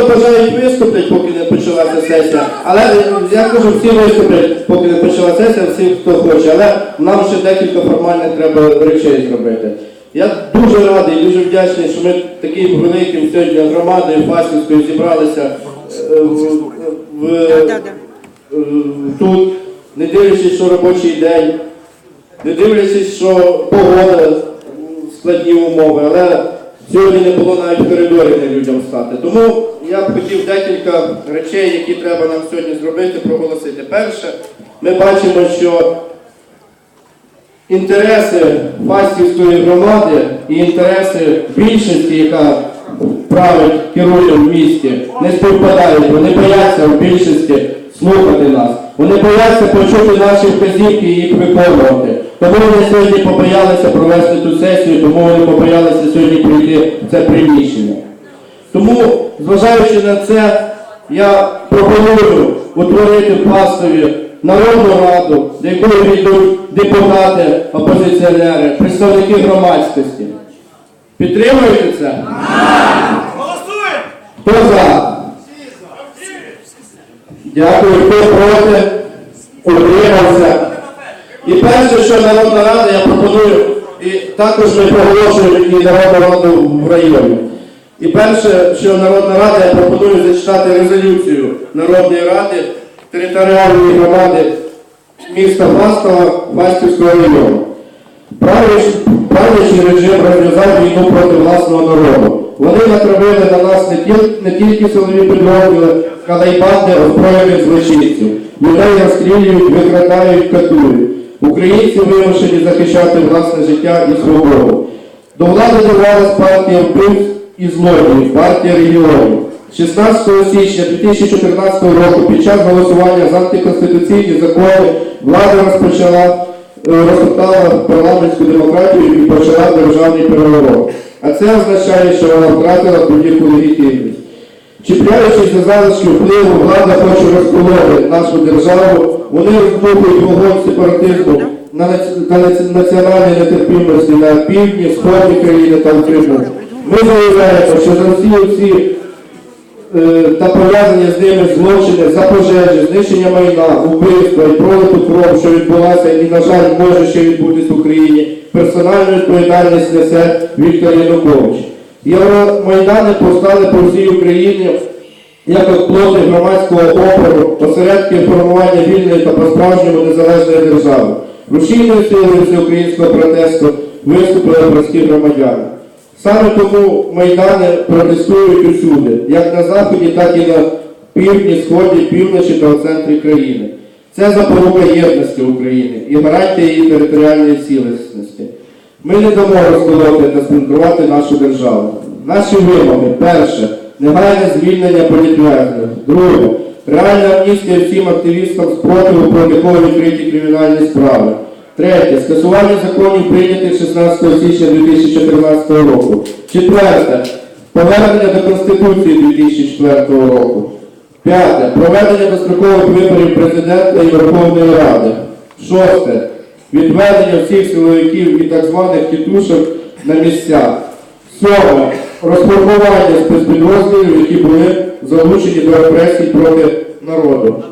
хто бажають виступити, поки не почалася сесія. Але е, я кажу, всі виступлять, поки не почала сесія, всі, хто хоче. Але нам ще декілька формальних треба речей зробити. Я дуже радий, дуже вдячний, що ми таким великим сьогодні громадою Фастівською зібралися е, в, в, Да-да. е, тут, не дивлячись, що робочий день, не дивлячись, що погода, складні умови, але сьогодні не було навіть в коридорі де людям стати. Тому я б хотів декілька речей, які треба нам сьогодні зробити, проголосити. Перше, ми бачимо, що інтереси Фастівської громади і інтереси більшості, яка править, керує в місті, не співпадають. Вони бояться в більшості слухати нас. Вони бояться почути наші вказівки і їх виконувати. Тому вони сьогодні побоялися провести ту сесію, тому вони побоялися сьогодні прийти в це приміщення. Тому, зважаючи на це, я пропоную утворити в Фастові народну раду, до якої війдуть депутати, опозиціонери, представники громадськості. Підтримуєте це? Голосуємо! Хто за? Дякую. Хто проти? Утримався. І перше, що Народна Рада, я пропоную, і також ми проголошуємо і Народну Раду в районі. І перше, що Народна Рада, я пропоную зачитати резолюцію Народної Ради територіальної громади міста Фастова Фастівського району. Правлячий режим розв'язав війну проти власного народу. Вони натравили на нас не тільки, не тільки силові підрозділи, але й банди озброєних злочинців. Людей розстрілюють, викрадають, катують. Українці вимушені захищати власне життя і свободу. До влади добралась партія вбивць і злодіїв, партія регіонів. 16 січня 2014 року під час голосування за антиконституційні закони влада розпочала е, розтоптала парламентську демократію і почала державний переворот. А це означає, що вона втратила будь-яку легітимність. Чіпляючись за залишки впливу, влада хоче розколоти нашу державу, вони роздмухують вогонь сепаратизму на та наці- національній нетерпімості на півдні, сході країни та в Криму. Ми заявляємо, що за всі ці е, та пов'язані з ними злочини за пожежі, знищення майна, вбивства і пролиту кров, що відбулася і, на жаль, може ще відбутись в Україні, персональну відповідальність несе Віктор Янукович. Євромайдани повстали по всій Україні як оплоти громадського опору, осередки формування вільної та по-справжньому незалежної держави. Рушійною силою всеукраїнського протесту виступили прості громадяни. Саме тому майдани протестують усюди, як на заході, так і на півдні, сході, півночі та в центрі країни. Це запорука єдності України і гарантія її територіальної цілісності. Ми не дамо розколоти та сплюндрувати нашу державу. Наші вимоги. Перше. Негайне звільнення політв'язнів. Друге. Реальна амністія всім активістам спротиву, проти кого відкриті кримінальні справи. Третє. Скасування законів, прийнятих 16 січня 2014 року. Четверте. Повернення до Конституції 2004 року. П'яте. Проведення дострокових виборів президента і Верховної Ради. Шосте. Відведення всіх силовиків і так званих тітушок на місця. Сьоме. Розформування спецпідрозділів, які були залучені до репресій проти народу.